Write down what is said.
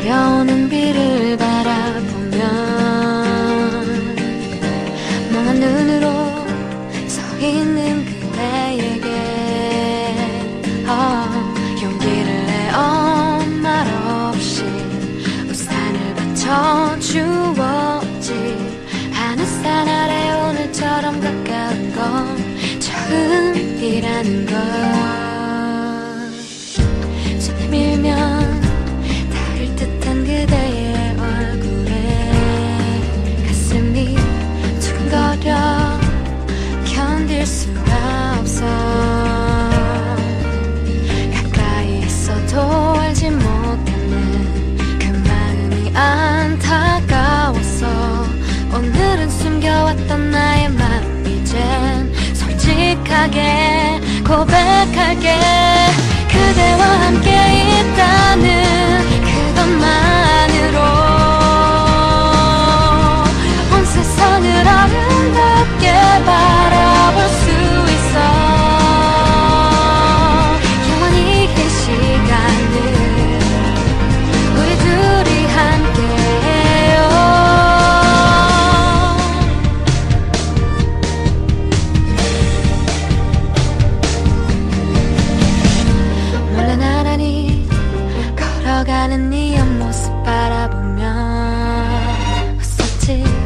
내려오는 비를 바라보면 멍한 눈으로 서 있는 그대에게. 어, 용기를 내어 말 없이 우산을 받쳐 주었지. 하늘산 아래 오늘처럼 가까운 건 처음이라는 걸 오늘은 숨겨왔던 나의 마음 이젠 솔직하게 고백할게. 그대와 함께 있다는 네 옆모습 바라보면 웃었지.